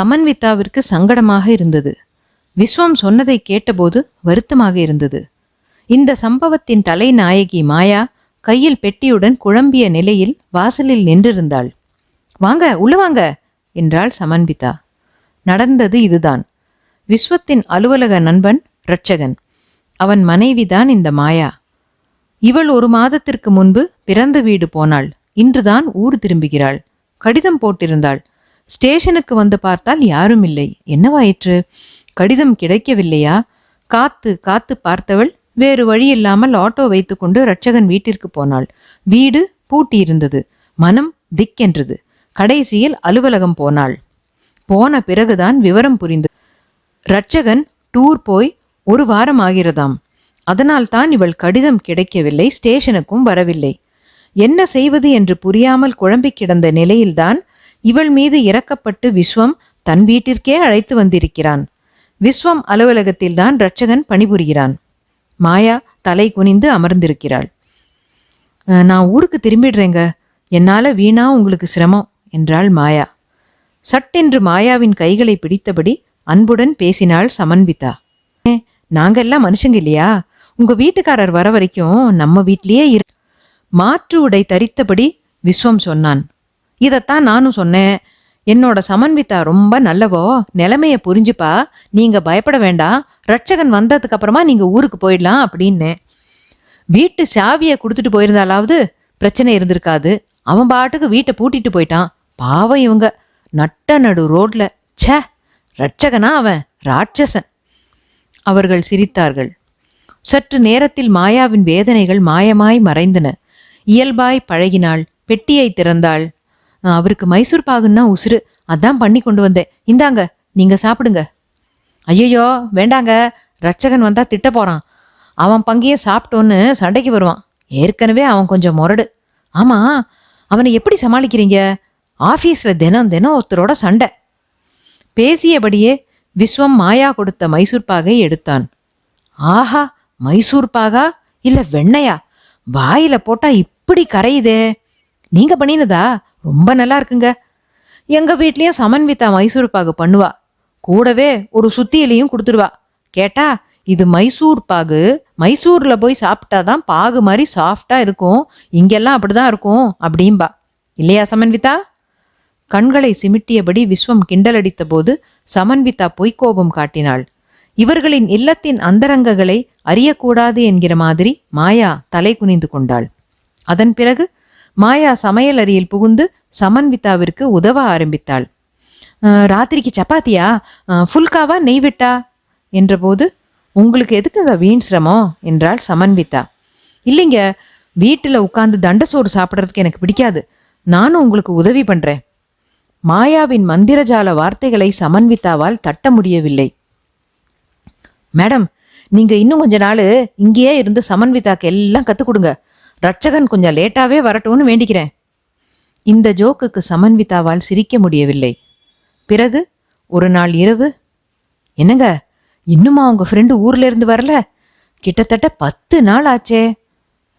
சமன்விதாவிற்கு சங்கடமாக இருந்தது. விஸ்வம் சொன்னதை கேட்டபோது வருத்தமாக இருந்தது. இந்த சம்பவத்தின் தலைநாயகி மாயா கையில் பெட்டியுடன் குழம்பிய நிலையில் வாசலில் நின்றிருந்தாள். வாங்க உள்ள வாங்க என்றாள் சமன்விதா. நடந்தது இதுதான். விஸ்வத்தின் அலுவலக நண்பன் ரட்சகன் அவன் மனைவிதான் இந்த மாயா. இவள் ஒரு மாதத்திற்கு முன்பு பிறந்த வீடு போனாள். இன்றுதான் ஊர் திரும்புகிறாள். கடிதம் போட்டிருந்தாள். ஸ்டேஷனுக்கு வந்து பார்த்தால் யாரும் இல்லை. என்னவாயிற்று கடிதம் கிடைக்கவில்லையா? காத்து காத்து பார்த்தவள் வேறு வழி இல்லாமல் ஆட்டோ வைத்துக்கொண்டு ரட்சகன் வீட்டிற்கு போனாள். வீடு பூட்டியிருந்தது. மனம் திக்கென்றது. கடைசியில் அலுவலகம் போனாள். போன பிறகுதான் விவரம் புரிந்தது. ரட்சகன் டூர் போய் ஒரு வாரம் ஆகிறதாம். அதனால்தான் இவள் கடிதம் கிடைக்கவில்லை ஸ்டேஷனுக்கும் வரவில்லை. என்ன செய்வது என்று புரியாமல் குழம்பி கிடந்த நிலையில்தான் இவள் மீது இறக்கப்பட்டு விஸ்வம் தன் வீட்டிற்கே அழைத்து வந்திருக்கிறான். விஸ்வம் அலுவலகத்தில்தான் ரட்சகன் பணிபுரிகிறான். மாயா தலை குனிந்து அமர்ந்திருக்கிறாள். நான் ஊருக்கு திரும்பிடுறேங்க. என்னால வீணா உங்களுக்கு சிரமம் என்றாள் மாயா. சட்டென்று மாயாவின் கைகளை பிடித்தபடி அன்புடன் பேசினாள் சமன்விதா. "ஏ, நாங்கெல்லாம் மனுஷங்க இல்லையா? உங்க வீட்டுக்காரர் வர வரைக்கும் நம்ம வீட்லயே இரு. மாற்று உடை தரித்தபடி விஸ்வம் சொன்னான். இதைத்தான் நானும் சொன்னேன். என்னோட சமன்விதா ரொம்ப நல்லவோ? நிலைமைய புரிஞ்சுப்பா. நீங்க பயப்பட வேண்டாம் ரட்சகன் வந்ததுக்கு அப்புறமா நீங்க ஊருக்கு போயிடலாம் அப்படின்னேன். வீட்டு சாவியை கொடுத்துட்டு போயிருந்தாலாவது பிரச்சனை இருந்திருக்காது. அவன் பாட்டுக்கு வீட்டை பூட்டிட்டு போயிட்டான். பாவம் இவங்க. நட்ட நடு ரோட்ல. ச்சே! ரட்சகனா அவன்? ராட்சசன். அவர்கள் சிரித்தார்கள். சற்று நேரத்தில் மாயாவின் வேதனைகள் மாயமாய் மறைந்தன. இயல்பாய் பழகினாள். பெட்டியை திறந்தாள். அவருக்கு மைசூர் பாகுன்னா உசுரு அதான் பண்ணி கொண்டு வந்தேன். இந்தாங்க நீங்க சாப்பிடுங்க. ஐயோ வேண்டாங்க. ரட்சகன் வந்தா திட்ட போறான். அவன் பங்கையே சாப்பிட்டோன்னு சண்டைக்கு வருவான். ஏற்கனவே அவன் கொஞ்சம் முரடு. ஆமா அவனை எப்படி சமாளிக்கிறீங்க? ஆபீஸ்ல தினம் தினம் ஒருத்தரோட சண்டை. பேசியபடியே விஸ்வம் மாயா கொடுத்த மைசூர் பாகை எடுத்தான். ஆஹா மைசூர் பாகா? இல்ல வெண்ணையா? வாயில போட்டா இப்படி கரையுதே. நீங்க பண்ணினதா? ரொம்ப நல்லா இருக்குங்க. எங்க வீட்லயும் சமன்விதா மைசூர் பாகு பண்ணுவா. கூடவே ஒரு சுத்தியிலையும் கொடுத்துடுவா. கேட்டா இது மைசூர் பாகு. மைசூர்ல போய் சாப்பிட்டாதான் பாகு மாதிரி சாஃப்டா இருக்கும். இங்கெல்லாம் அப்படிதான் இருக்கும் அப்படிம்பா. இல்லையா சமன்விதா? கண்களை சிமிட்டியபடி விஸ்வம் கிண்டலடித்த போது சமன்விதா பொய்க்கோபம் காட்டினாள். இவர்களின் இல்லத்தின் அந்தரங்கங்களை அறியக்கூடாது என்கிற மாதிரி மாயா தலை குனிந்து கொண்டாள். அதன் பிறகு மாயா சமையல் அறையில் புகுந்து சமன்விதாவிற்கு உதவ ஆரம்பித்தாள். ராத்திரிக்கு சப்பாத்தியா? ஃபுல்காவா? நெய் விட்டா? என்றபோது உங்களுக்கு எதுக்குங்க வீண் சிரமம்? என்றாள் சமன்விதா. இல்லைங்க வீட்டில் உட்கார்ந்து தண்டசோறு சாப்பிட்றதுக்கு எனக்கு பிடிக்காது. நானும் உங்களுக்கு உதவி பண்ணுறேன் மாயாவின் மந்திரஜால வார்த்தைகளை சமன்விதாவால் தட்ட முடியவில்லை. மேடம் நீங்கள் இன்னும் கொஞ்ச நாள் இங்கேயே இருந்து சமன்விதாக்கு எல்லாம் கற்றுக் கொடுங்க. ரட்சகன் கொஞ்சம் லேட்டாவே வரட்டும்னு வேண்டிக்கிறேன். இந்த ஜோக்குக்கு சமன்விதாவால் சிரிக்க முடியவில்லை. பிறகு ஒரு நாள் இரவு என்னங்க இன்னுமா உங்க ஃப்ரெண்டு ஊர்ல இருந்து வரல? கிட்டத்தட்ட பத்து நாள் ஆச்சே.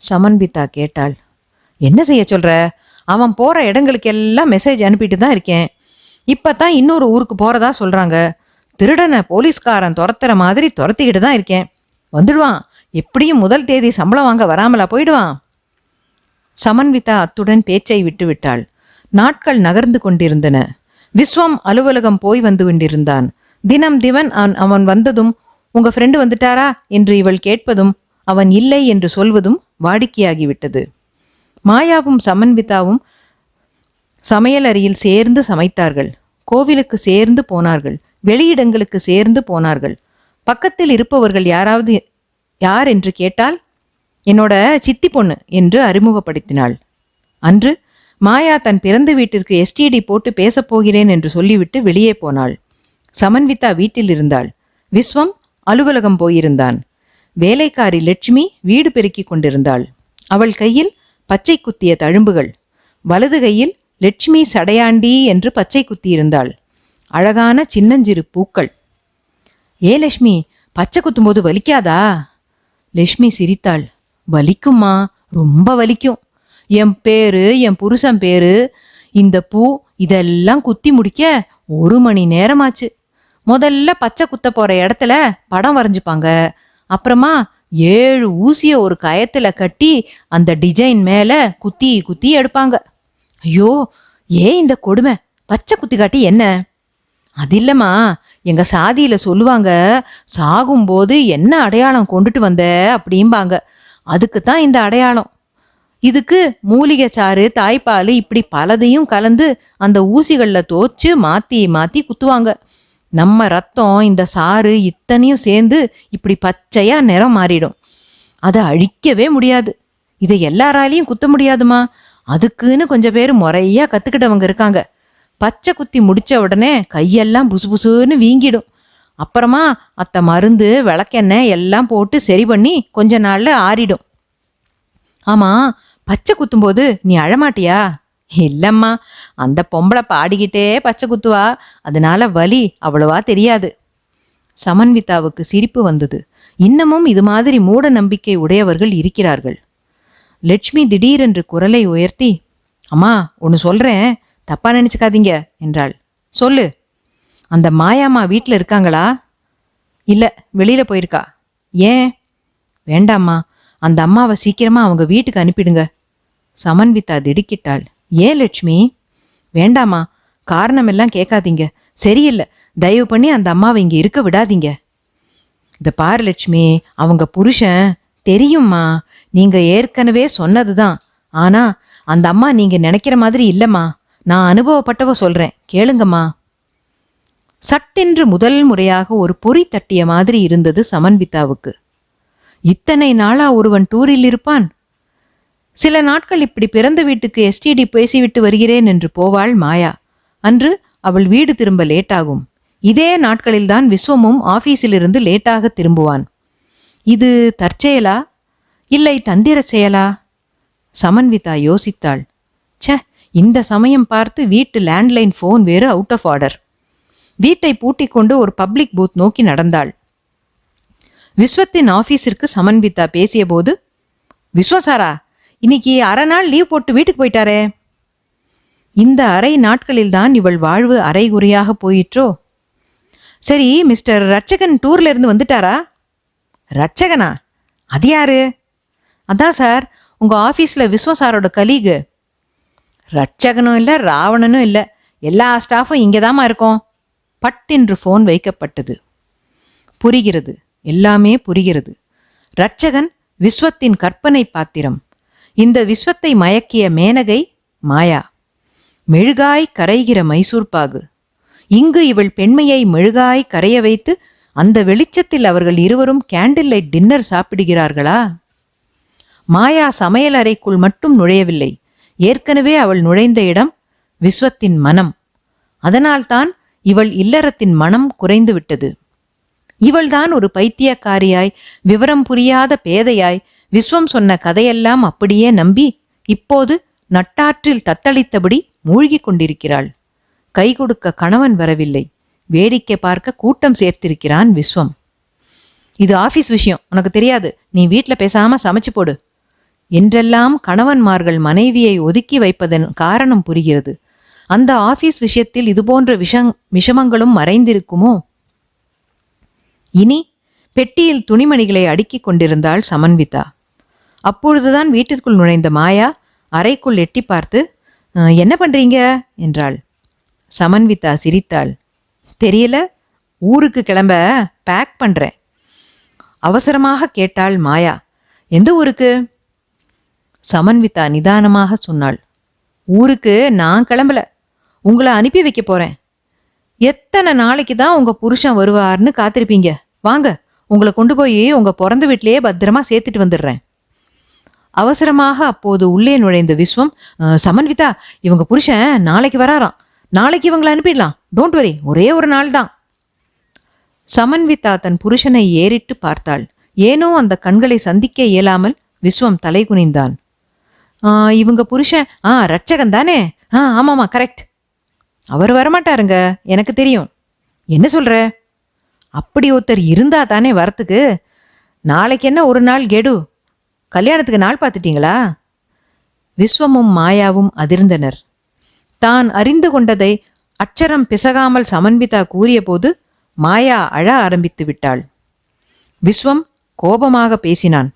சமன்விதா கேட்டாள். என்ன செய்ய சொல்ற? அவன் போற இடங்களுக்கு எல்லாம் மெசேஜ் அனுப்பிட்டு தான் இருக்கேன். இப்பதான் இன்னொரு ஊருக்கு போறதா சொல்றாங்க. திருடனை போலீஸ்காரன் துரத்துற மாதிரி துரத்திக்கிட்டு தான் இருக்கேன். வந்துடுவான். எப்படியும் முதல் தேதி சம்பளம் வாங்க வராமலா போயிடுவான். சமன்விதா அத்துடன் பேச்சை விட்டுவிட்டாள். நாட்கள் நகர்ந்து கொண்டிருந்தன. விஸ்வம் அலுவலகம் போய் வந்து கொண்டிருந்தான். தினம் திவன் அவன் அவன் வந்ததும் உங்க ஃப்ரெண்டு வந்துட்டாரா? என்று இவள் கேட்பதும் அவன் இல்லை என்று சொல்வதும் வாடிக்கையாகிவிட்டது. மாயாவும் சமன்விதாவும் சமையலறையில் சேர்ந்து சமைத்தார்கள். கோவிலுக்கு சேர்ந்து போனார்கள். வெளியிடங்களுக்கு சேர்ந்து போனார்கள். பக்கத்தில் இருப்பவர்கள் யாராவது யார் என்று கேட்டால் என்னோட சித்தி பொண்ணு என்று அறிமுகப்படுத்தினாள். அன்று மாயா தன் பிறந்த வீட்டிற்கு எஸ்டிடி போட்டு பேசப் போகிறேன் என்று சொல்லிவிட்டு வெளியே போனாள். சமன்விதா வீட்டில் இருந்தாள். விஸ்வம் அலுவலகம் போயிருந்தான். வேலைக்காரி லட்சுமி வீடு பெருக்கிக் கொண்டிருந்தாள். அவள் கையில் பச்சை குத்திய தழும்புகள். வலது கையில் லட்சுமி சடையாண்டி என்று பச்சை குத்தியிருந்தாள். அழகான சின்னஞ்சிறு பூக்கள். ஏ லட்சுமி பச்சை குத்தும்போது வலிக்காதா? லட்சுமி சிரித்தாள். வலிக்குமா ரொம்ப வலிக்கும். என் பேரு என் புருஷன் பேரு இந்த பூ இதெல்லாம் குத்தி முடிக்க ஒரு மணி நேரமாச்சு. முதல்ல பச்சை குத்த போற இடத்துல படம் வரைஞ்சிப்பாங்க. அப்புறமா ஏழு ஊசிய ஒரு கயத்துல கட்டி அந்த டிசைன் மேல குத்தி குத்தி எடுப்பாங்க. ஐயோ ஏன் இந்த கொடுமை? பச்சை குத்தி காட்டி என்ன? அது இல்லம்மா. எங்க சாதியில சொல்லுவாங்க சாகும்போது என்ன அடையாளம் கொண்டுட்டு வந்த? அப்படிம்பாங்க. அதுக்கு தான் இந்த அடையாளம். இதுக்கு மூலிகை சாறு தாய்ப்பால் இப்படி பலதையும் கலந்து அந்த ஊசிகளில் தோச்சு மாற்றி மாற்றி குத்துவாங்க. நம்ம ரத்தம் இந்த சாறு இத்தனையும் சேர்ந்து இப்படி பச்சையாக நிறம் மாறிடும். அதை அழிக்கவே முடியாது. இதை எல்லாராலையும் குத்த முடியாதுமா? அதுக்குன்னு கொஞ்சம் பேர் முறையா கற்றுக்கிட்டவங்க இருக்காங்க. பச்சை குத்தி முடிச்ச உடனே கையெல்லாம் புசு புசுன்னு வீங்கிடும். அப்புறமா அத்த மருந்து விளக்கெண்ணெய் எல்லாம் போட்டு சரி பண்ணி கொஞ்ச நாள்ல ஆறிடும். ஆமா பச்சை குத்தும்போது நீ அழமாட்டியா? இல்லம்மா அந்த பொம்பளை பாடிக்கிட்டே பச்சை குத்துவா. அதனால வலி அவ்வளவா தெரியாது. சமன்விதாவுக்கு சிரிப்பு வந்தது. இன்னமும் இது மாதிரி மூட நம்பிக்கை உடையவர்கள் இருக்கிறார்கள். லட்சுமி திடீரென்று குரலை உயர்த்தி அம்மா ஒன்று சொல்றேன். தப்பா நினைச்சுக்காதீங்க என்றாள். சொல்லு. அந்த மாயாம்மா வீட்டில் இருக்காங்களா? இல்லை வெளியில் போயிருக்கா? ஏன்? வேண்டாம்மா. அந்த அம்மாவை சீக்கிரமாக அவங்க வீட்டுக்கு அனுப்பிடுங்க. சமன்விதா திடுக்கிட்டாள். ஏன் லட்சுமி? வேண்டாம்மா. காரணம் எல்லாம் கேட்காதீங்க. சரியில்லை. தயவு பண்ணி அந்த அம்மாவை இங்கே இருக்க விடாதீங்க. இந்த பாரு லட்சுமி. அவங்க புருஷன் தெரியும்மா. நீங்கள் ஏற்கனவே சொன்னது தான் ஆனால் அந்த அம்மா நீங்கள் நினைக்கிற மாதிரி இல்லைம்மா. நான் அனுபவப்பட்டவ சொல்கிறேன் கேளுங்கம்மா. சட்டென்று முதல் முறையாக ஒரு பொறி தட்டிய மாதிரி இருந்தது சமன்விதாவுக்கு. இத்தனை நாளா ஒருவன் டூரில் இருப்பான்? சில நாட்கள் இப்படி பிறந்த வீட்டுக்கு எஸ்டிடி பேசிவிட்டு வருகிறேன் என்று போவாள் மாயா. அன்று அவள் வீடு திரும்ப லேட்டாகும். இதே நாட்களில்தான் விஸ்வமும் ஆபீஸிலிருந்து லேட்டாக திரும்புவான். இது தற்செயலா? இல்லை தந்திர செயலா? சமன்விதா யோசித்தாள். ச இந்த சமயம் பார்த்து வீட்டு லேண்ட்லைன் ஃபோன் வேறு அவுட் ஆஃப் ஆர்டர் வீட்டை பூட்டிக் கொண்டு ஒரு பப்ளிக் பூத் நோக்கி நடந்தாள். விஸ்வத்தின் ஆபீஸிற்கு சமன்விதா பேசியபோது விஸ்வம் சாரா இன்னைக்கு அரை நாள் லீவ் போட்டு வீட்டுக்கு போயிட்டாரே. இந்த அரை நாட்களில்தான் இவள் வாழ்வு அரைகுறையாக போயிற்றோ? சரி மிஸ்டர் ரட்சகன் டூர்ல இருந்து வந்துட்டாரா? ரட்சகனா? அது யாரு? அதான் சார் உங்க ஆபீஸ்ல விஸ்வம் சாரோட கலீகு ரட்சகனும் இல்லை ராவணனும் இல்லை. எல்லா ஸ்டாஃபும் இங்கேதாம்மா இருக்கோம். பட்டென்று ஃபோன் வைக்கப்பட்டது. புரிகிறது. எல்லாமே புரிகிறது. ரட்சகன் விஸ்வத்தின் கற்பனை பாத்திரம். இந்த விஸ்வத்தை மயக்கிய மேனகை மாயா. மெழுகாய் கரைகிற மைசூர் பாகு. இங்கு இவள் பெண்மையை மெழுகாய் கரைய வைத்து அந்த வெளிச்சத்தில் அவர்கள் இருவரும் கேண்டில் லைட் டின்னர் சாப்பிடுகிறார்களா? மாயா சமையல் அறைக்குள் மட்டும் நுழையவில்லை. ஏற்கனவே அவள் நுழைந்த இடம் விஸ்வத்தின் மனம். அதனால்தான் இவள் இல்லறத்தின் மனம் குறைந்து விட்டது. இவள்தான் ஒரு பைத்தியக்காரியாய் விவரம் புரியாத பேதையாய் விஸ்வம் சொன்ன கதையெல்லாம் அப்படியே நம்பி இப்போது நட்டாற்றில் தத்தளித்தபடி மூழ்கிக் கொண்டிருக்கிறாள். கை கொடுக்க கணவன் வரவில்லை. வேடிக்கை பார்க்க கூட்டம் சேர்த்திருக்கிறான் விஸ்வம். இது ஆபீஸ் விஷயம். உனக்கு தெரியாது. நீ வீட்டில் பேசாம சமைச்சு போடு. என்றெல்லாம் கணவன்மார்கள் மனைவியை ஒதுக்கி வைப்பதன் காரணம் புரிகிறது. அந்த ஆபீஸ் விஷயத்தில் இதுபோன்ற விஷங் விஷமங்களும் மறைந்திருக்குமோ? இனி பெட்டியில் துணிமணிகளை அடுக்கிக் கொண்டிருந்தாள் சமன்விதா. அப்பொழுதுதான் வீட்டிற்குள் நுழைந்த மாயா அறைக்குள் எட்டி பார்த்து என்ன பண்றீங்க? என்றாள். சமன்விதா சிரித்தாள். தெரியல. ஊருக்கு கிளம்ப பேக் பண்றேன். அவசரமாக கேட்டாள் மாயா. எந்த ஊருக்கு? சமன்விதா நிதானமாக சொன்னாள். ஊருக்கு நான் கிளம்பல. உங்களை அனுப்பி வைக்க போறேன். எத்தனை நாளைக்கு தான் உங்க புருஷன் வருவார்னு காத்திருப்பீங்க. வாங்க உங்களை கொண்டு போய் உங்க பிறந்த வீட்டிலேயே பத்திரமா சேர்த்துட்டு வந்துடுறேன். அவசரமாக அப்போது உள்ளே நுழைந்த விஸ்வம் சமன்விதா இவங்க புருஷன் நாளைக்கு வராராம். நாளைக்கு இவங்களை அனுப்பிடலாம். டோன்ட் வரி ஒரே ஒரு நாள் தான். சமன்விதா தன் புருஷனை ஏறிட்டு பார்த்தாள். ஏனோ அந்த கண்களை சந்திக்க இயலாமல் விஸ்வம் தலை குனிந்தான் இவங்க புருஷன் ஆ ரட்சகன் தானே? ஆ ஆமாமா கரெக்ட். அவர் வரமாட்டாருங்க. எனக்கு தெரியும். என்ன சொல்ற? அப்படி ஒருத்தர் இருந்தா தானே வரத்துக்கு. நாளைக்கு என்ன ஒரு நாள் கெடு? கல்யாணத்துக்கு நாள் பார்த்துட்டீங்களா? விஸ்வமும் மாயாவும் அதிர்ந்தனர். தான் அறிந்து கொண்டதை அச்சரம் பிசகாமல் சமன்விதா கூறியபோது மாயா அழ ஆரம்பித்து விட்டாள். விஸ்வம் கோபமாக பேசினான்.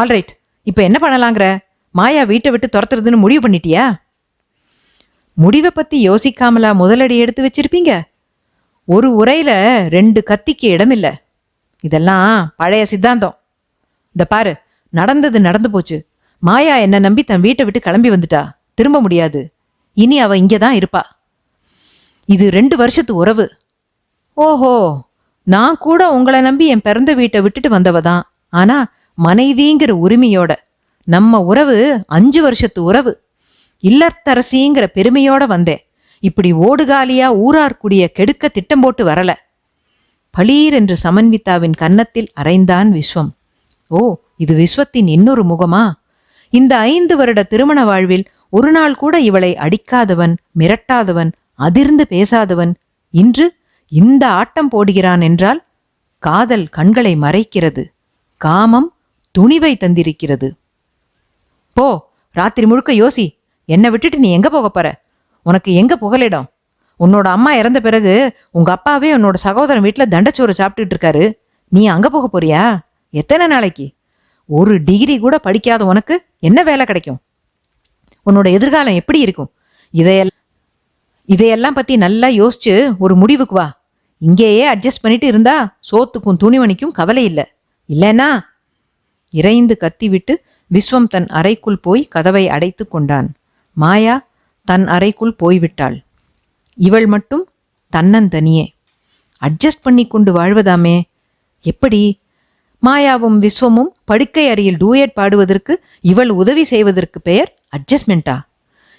ஆல்ரைட் இப்போ என்ன பண்ணலாங்கிற? மாயா வீட்டை விட்டு துரத்துறதுன்னு முடிவு பண்ணிட்டியா? முடிவை பத்தி யோசிக்காமலா முதலடி எடுத்து வச்சிருப்பீங்க? ஒரு உரையில ரெண்டு கத்திக்கு இடமில்ல. இதெல்லாம் பழைய சித்தாந்தம். இந்த பாரு நடந்தது நடந்து போச்சு. மாயா என்ன நம்பி தன் வீட்டை விட்டு கிளம்பி வந்துட்டா. திரும்ப முடியாது. இனி அவ இங்கே தான் இருப்பா. இது ரெண்டு வருஷத்து உறவு. ஓஹோ நான் கூட உங்களை நம்பி என் பிறந்த வீட்டை விட்டுட்டு வந்தவ தான் ஆனா மனைவிங்கிற உரிமையோட. நம்ம உறவு அஞ்சு வருஷத்து உறவு. இல்லத்தரசிங்கிற பெருமையோட வந்தேன். இப்படி ஓடுகாலியா ஊரார்க்குடிய கெடுக்க திட்டம் போட்டு வரல. பளீர் என்று சமன்விதாவின் கன்னத்தில் அரைந்தான் விஸ்வம். ஓ இது விஸ்வத்தின் இன்னொரு முகமா? இந்த ஐந்து வருட திருமண வாழ்வில் ஒரு நாள் கூட இவளை அடிக்காதவன் மிரட்டாதவன் அதிர்ந்து பேசாதவன் இன்று இந்த ஆட்டம் போடுகிறான் என்றால் காதல் கண்களை மறைக்கிறது. காமம் துணிவை தந்திருக்கிறது. போ ராத்திரி முழுக்க யோசி. என்னை விட்டுட்டு நீ எங்க போக போற? உனக்கு எங்க புகலிடம்? உன்னோட அம்மா இறந்த பிறகு உங்க அப்பாவே உன்னோட சகோதரன் வீட்டில் தண்டச்சோறு சாப்பிட்டுட்டு இருக்காரு. நீ அங்க போக போறியா? எத்தனை நாளைக்கு? ஒரு டிகிரி கூட படிக்காத உனக்கு என்ன வேலை கிடைக்கும்? உன்னோட எதிர்காலம் எப்படி இருக்கும்? இதையெல்லாம் இதையெல்லாம் பத்தி நல்லா யோசிச்சு ஒரு முடிவுக்கு வா. இங்கேயே அட்ஜஸ்ட் பண்ணிட்டு இருந்தா சோத்துக்கும் துணிமணிக்கும் கவலை இல்லை. இல்லைன்னா இறைந்து கத்திவிட்டு விஸ்வம் தன் அறைக்குள் போய் கதவை அடைத்து கொண்டான். மாயா தன் அறைக்குள் போய்விட்டாள். இவள் மட்டும் தன்னந்தனியே. அட்ஜஸ்ட் பண்ணி கொண்டு வாழ்வதாமே. எப்படி? மாயாவும் விஸ்வமும் படுக்கை அறையில் டூயட் பாடுவதற்கு இவள் உதவி செய்வதற்கு பெயர் அட்ஜஸ்ட்மெண்டா?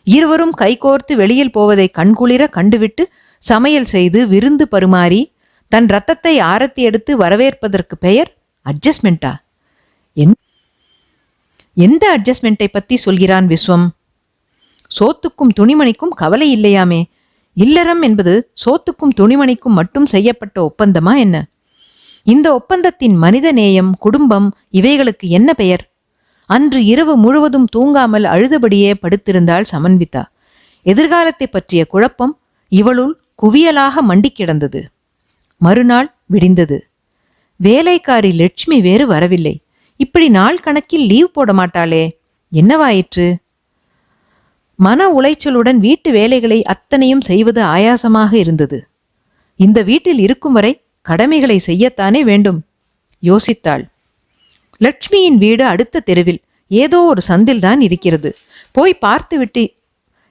இருவரும் கைகோர்த்து வெளியில் போவதை கண்குளிர கண்டுவிட்டு சமையல் செய்து விருந்து பருமாறி தன் ரத்தத்தை ஆரத்தி எடுத்து வரவேற்பதற்கு பெயர் அட்ஜஸ்ட்மெண்டா? எந்த அட்ஜஸ்ட்மெண்ட்டை பத்தி சொல்கிறான் விஸ்வம்? சோத்துக்கும் துணிமணிக்கும் கவலை இல்லையாமே? இல்லறம் என்பது சோத்துக்கும் துணிமணிக்கும் மட்டும் செய்யப்பட்ட ஒப்பந்தமா என்ன? இந்த ஒப்பந்தத்தின் மனித நேயம் குடும்பம் இவைகளுக்கு என்ன பெயர்? அன்று இரவு முழுவதும் தூங்காமல் அழுதபடியே படுத்திருந்தாள் சமன்விதா. எதிர்காலத்தை பற்றிய குழப்பம் இவளுள் குவியலாக மண்டிக் கிடந்தது. மறுநாள் விடிந்தது. வேலைக்காரி லட்சுமி வேறு வரவில்லை. இப்படி நாள் கணக்கில் லீவ் போட மாட்டாளே. என்னவாயிற்று? மன உளைச்சலுடன் வீட்டு வேலைகளை அத்தனையும் செய்வது ஆயாசமாக இருந்தது. இந்த வீட்டில் இருக்கும் வரை கடமைகளை செய்யத்தானே வேண்டும்? யோசித்தாள். லட்சுமியின் வீடு அடுத்த தெருவில் ஏதோ ஒரு சந்தில்தான் இருக்கிறது. போய் பார்த்துவிட்டு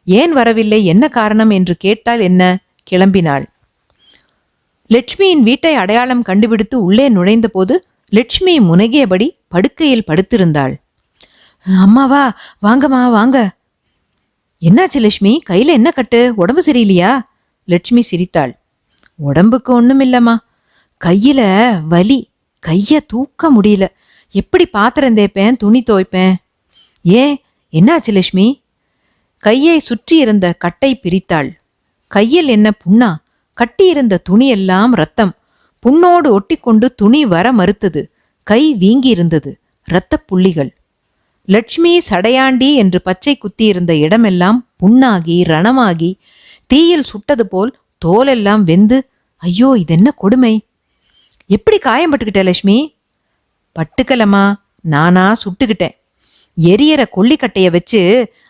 ஏன் வரவில்லை? என்ன காரணம்? என்று கேட்டால் என்ன? கிளம்பினாள். லட்சுமியின் வீட்டை அடையாளம் கண்டுபிடித்து உள்ளே நுழைந்தபோது லட்சுமி முனகியபடி படுக்கையில் படுத்திருந்தாள். அம்மாவா வாங்கம்மா வாங்க. என்னாச்சு லட்சுமி? கையில என்ன கட்டு? உடம்பு சரியில்லையா? லட்சுமி சிரித்தாள். உடம்புக்கு ஒண்ணும் இல்லம்மா கையில வலி கைய தூக்க முடியல. எப்படி பாத்திரம் தேய்ப்பேன்? துணி துவைப்பேன்? ஏன்? என்னாச்சு லட்சுமி? கையை சுற்றி இருந்த கட்டை பிரித்தாள். கையில் என்ன புண்ணா? கட்டியிருந்த துணியெல்லாம் ரத்தம். புண்ணோடு ஒட்டிக்கொண்டு துணி வர மறுத்தது. கை வீங்கியிருந்தது. இரத்தப் புள்ளிகள் லட்சுமி சடையாண்டி என்று பச்சை குத்தியிருந்த இடமெல்லாம் புண்ணாகி ரணமாகி தீயில் சுட்டது போல் தோலெல்லாம் வெந்து ஐயோ இதென்ன கொடுமை? எப்படி காயம்பட்டுக்கிட்ட லட்சுமி? பட்டுக்கலம்மா நானா சுட்டுக்கிட்டேன். எரியற கொல்லிக்கட்டைய வச்சு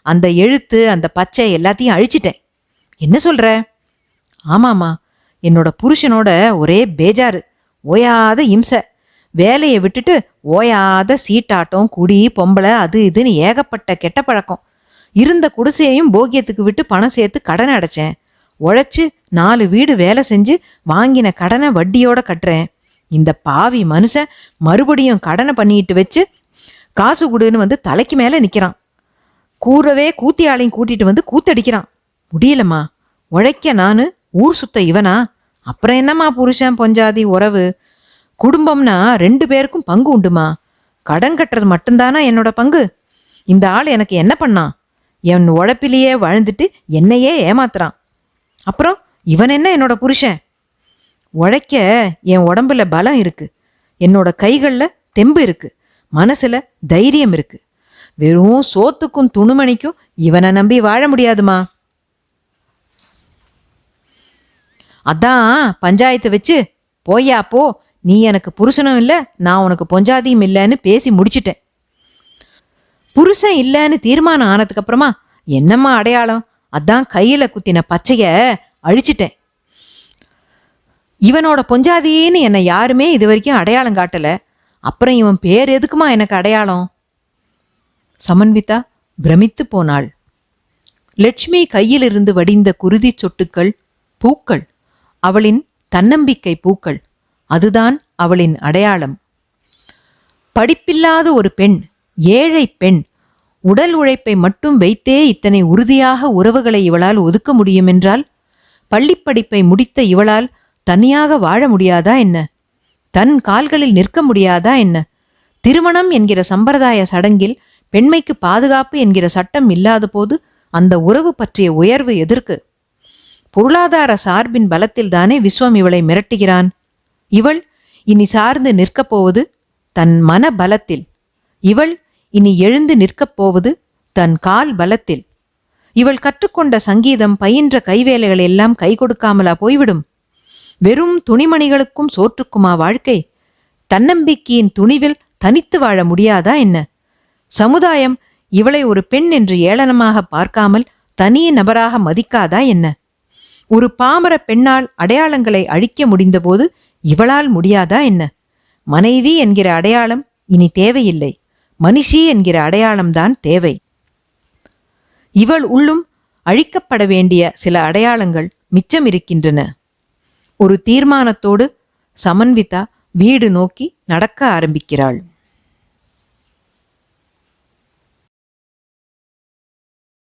அந்த எழுத்து அந்த பச்சை எல்லாத்தையும் அழிச்சிட்டேன். என்ன சொல்ற? ஆமாம்மா என்னோட புருஷனோட ஒரே பேஜாரு. ஓயாத இம்சை. வேலையை விட்டுட்டு ஓயாத சீட்டாட்டம் குடி பொம்பளை அது இதுன்னு ஏகப்பட்ட கெட்ட பழக்கம். இருந்த குடிசையையும் போகியத்துக்கு விட்டு பணம் சேர்த்து கடனை அடைச்சேன். உழைச்சு நாலு வீடு வேலை செஞ்சு வாங்கின கடனை வட்டியோட கட்டுறேன். இந்த பாவி மனுஷன் மறுபடியும் கடனை பண்ணிட்டு வச்சு காசு கொடுன்னு வந்து தலைக்கு மேலே நிற்கிறான் கூறவே கூத்தியாளையும் கூட்டிட்டு வந்து கூத்தடிக்கிறான். முடியலம்மா உழைக்க நான் ஊர் சுத்த இவனா? அப்புறம் என்னம்மா புருஷன் பொஞ்சாதி உறவு? குடும்பம்னா ரெண்டு பேருக்கும் பங்கு உண்டுமா? கடன் கட்டுறது மட்டும்தானா என்னோட பங்கு? இந்த ஆள் எனக்கு என்ன பண்ணான் என் உழைப்பிலேயே வாழ்ந்துட்டு என்னையே ஏமாத்துறான். அப்புறம் இவன் என்ன என்னோட புருஷன்? உழைக்க என் உடம்புல பலம் இருக்கு. என்னோட கைகளில் தெம்பு இருக்கு. மனசுல தைரியம் இருக்கு. வெறும் சோத்துக்கும் துணுமணிக்கும் இவனை நம்பி வாழ முடியாதுமா? அதான் பஞ்சாயத்தை வச்சு போயா போ. நீ எனக்கு புருஷனும் இல்லை நான் உனக்கு பொஞ்சாதியும் இல்லைன்னு பேசி முடிச்சிட்டேன். புருஷன் இல்லைன்னு தீர்மானம் ஆனதுக்கு அப்புறமா என்னம்மா அடையாளம்? அதான் கையில குத்தின பச்சைய அழிச்சிட்டேன். இவனோட பொஞ்சாதின்னு என்னை யாருமே இது வரைக்கும் அடையாளம் காட்டல. அப்புறம் இவன் பேர் எதுக்குமா எனக்கு அடையாளம்? சமன்விதா பிரமித்து போனாள். லட்சுமி கையிலிருந்து வடிந்த குருதி சொட்டுக்கள் பூக்கள். அவளின் தன்னம்பிக்கை பூக்கள். அதுதான் அவளின் அடையாளம். படிப்பில்லாத ஒரு பெண் ஏழை பெண் உடல் உழைப்பை மட்டும் வைத்தே இத்தனை உறுதியாக உறவுகளை இவளால் ஒதுக்க முடியும் என்றால் பள்ளிப்படிப்பை முடித்த இவளால் தனியாக வாழ முடியாதா என்ன? தன் கால்களில் நிற்க முடியாதா என்ன? திருமணம் என்கிற சம்பிரதாய சடங்கில் பெண்மைக்கு பாதுகாப்பு என்கிற சட்டம் இல்லாத போது அந்த உறவு பற்றிய உயர்வு எதற்கு? பொருளாதார சார்பின் பலத்தில்தானே விஸ்வம் இவளை மிரட்டுகிறான்? இவள் இனி சார்ந்து நிற்கப் போவது தன் மன பலத்தில் இவள் இனி எழுந்து நிற்கப் போவது தன் கால் பலத்தில் இவள் கற்றுக்கொண்ட சங்கீதம் பயின்ற கைவேலைகள் எல்லாம் கை கொடுக்காமலா போய்விடும். வெறும் துணிமணிகளுக்கும் சோற்றுக்குமா வாழ்க்கை? தன்னம்பிக்கையின் துணிவில் தனித்து வாழ முடியாதா என்ன? சமுதாயம் இவளை ஒரு பெண் என்று ஏளனமாக பார்க்காமல் தனிய நபராக மதிக்காதா என்ன? ஒரு பாமர பெண்ணால் அடையாளங்களை அழிக்க முடிந்தபோது இவளால் முடியாதா என்ன? மனைவி என்கிற அடையாளம் இனி தேவையில்லை. மனுஷி என்கிற அடையாளம்தான் தேவை. இவள் உள்ளும் அழிக்கப்பட வேண்டிய சில அடையாளங்கள் மிச்சம் இருக்கின்றன. ஒரு தீர்மானத்தோடு சமன்விதா வீடு நோக்கி நடக்க ஆரம்பிக்கிறாள்.